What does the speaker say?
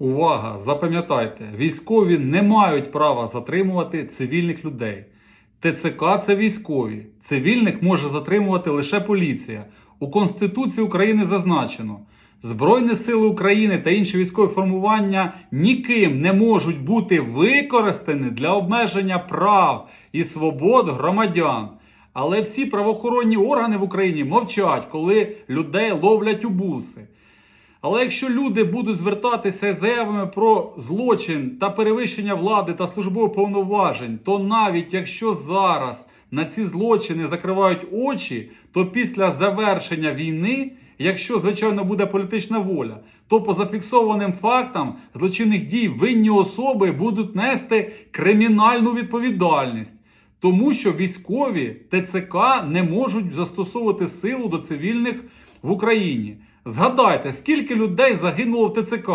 Увага! Запам'ятайте, військові не мають права затримувати цивільних людей. ТЦК це військові. Цивільних може затримувати лише поліція. У Конституції України зазначено: Збройні сили України та інші військові формування ніким не можуть бути використані для обмеження прав і свобод громадян. Але всі правоохоронні органи в Україні мовчать, коли людей ловлять у буси. Але якщо люди будуть звертатися з заявами про злочин та перевищення влади та службових повноважень, то навіть якщо зараз на ці злочини закривають очі, то після завершення війни, якщо звичайно буде політична воля, то по зафіксованим фактам злочинних дій винні особи будуть нести кримінальну відповідальність. Тому що військові ТЦК не можуть застосовувати силу до цивільних в Україні. Згадайте, скільки людей загинуло в ТЦК?